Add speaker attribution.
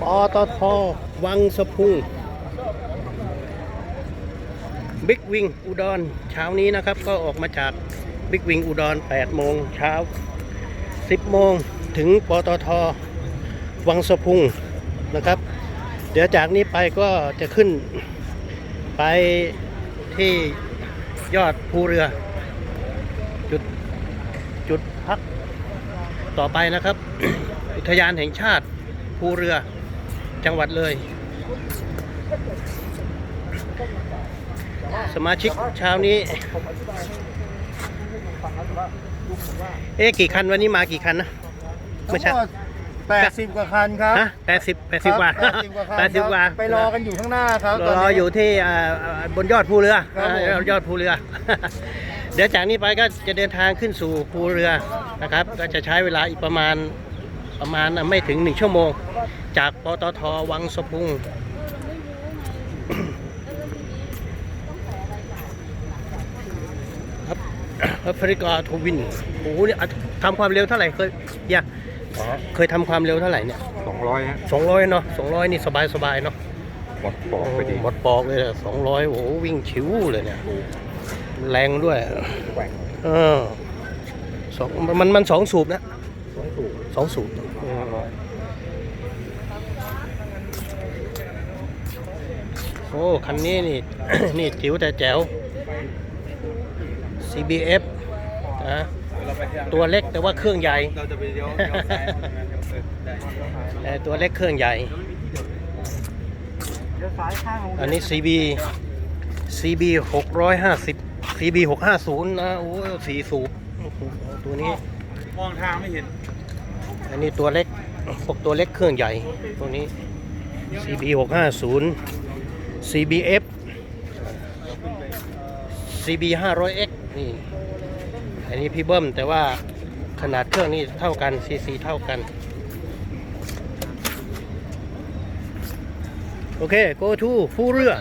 Speaker 1: ปตทวังสะพุงบิ๊กวิงอุดรเช้านี้นะครับ ก็ออกมาจากบิ๊กวิงอุดร8โมงเช้า 10 โมงถึงปตทวังสะพุงนะครับ เดี๋ยวจากนี้ไปก็จะขึ้นไปที่ยอดภูเรือ จุดจุดพักต่อไปนะครับ อุทยานแห่งชาติ ภูเรือจังหวัดเลย สมาชิกเช้านี้ เอ๊ะกี่คันวันนี้มากี่คันนะไม่ใช่
Speaker 2: แปดสิบกว่าคันครับ
Speaker 1: ฮะแปดสิบแปดสิบกว่า
Speaker 2: แปดสิบกว่าคัน
Speaker 1: แปดสิบกว่า
Speaker 2: ครับไปรอกันอยู่ข้างหน้าครับต
Speaker 1: ร
Speaker 2: น
Speaker 1: อ
Speaker 2: นี้
Speaker 1: อยู่ที่อ่าบนยอดภูเรือ
Speaker 2: ครับผม
Speaker 1: อ่ายอดภูเรือ เดี๋ยวจากนี้ไปก็จะเดินทางขึ้นสู่ภูเรือนะครับ ก็จะใช้เวลาอีกประมาณ ประมาณไม่ถึงหนึ่งชั่วโมง จากปตทวังสะพุง ครับแอฟริกาทวินโอ้โหเนี่ยอะทำความเร็วเท่าไหร่เคยอยากเคยทำความเร็วเท่าไหร่เนี่ย
Speaker 3: สองร้อยฮะ
Speaker 1: สองร้อยเนาะสองร้อยนี่สบายสบายๆเนาะ
Speaker 3: หมดปอกไปดี
Speaker 1: หมดปอกเลยสองร้อยโอ้โหวิ่งชิวเลยเนี่ยแรงด้วย
Speaker 3: แกว่ง
Speaker 1: เออสองมันมันสองสูบนะ
Speaker 3: สองสูบ
Speaker 1: สองสูบโอ้ คันนี้นี่ นี่จิ๋วแต่แจ๋ว CBF นะตัวเล็กแต่ว่าเครื่องใหญ่
Speaker 3: เราจะไปเลี้ยวเลี้ยวซ้ายได้
Speaker 1: แต่ตัวเล็กเครื่องใหญ่
Speaker 2: เดี๋ยวซ้ายข้างของ
Speaker 1: อันนี้ CB CB 650 CB 650นะ โอ้สี่สูบโอ้โหตัวนี้
Speaker 3: มองทางไม่เห็น
Speaker 1: อันนี้ตัวเล็กพวกตัวเล็กเครื่องใหญ่ตัวนี้ CB 650 CBF CB 500X นี่ อันนี้พี่เบิ้มแต่ว่าขนาดเครื่องนี่เท่ากัน CC เท่ากัน โอเค go to ผู้เรือ